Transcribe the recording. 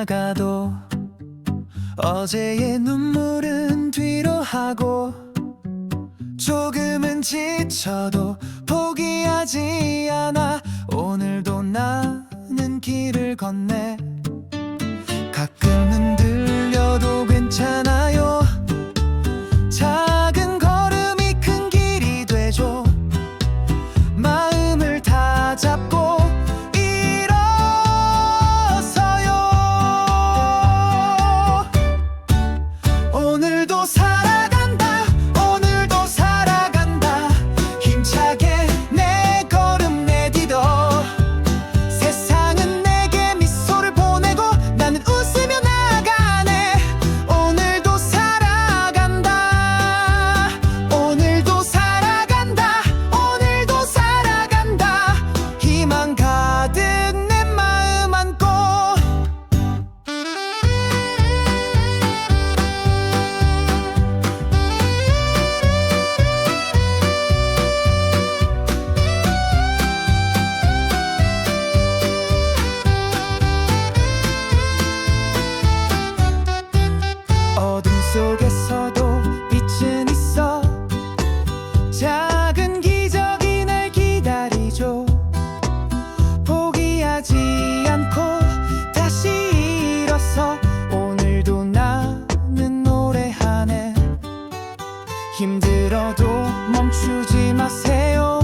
지나가도 어제의 눈물은 뒤로 하고 조금은 지쳐도 포기하지 않아. 오늘도 나는 길을 건네 도 멈추지 마세요.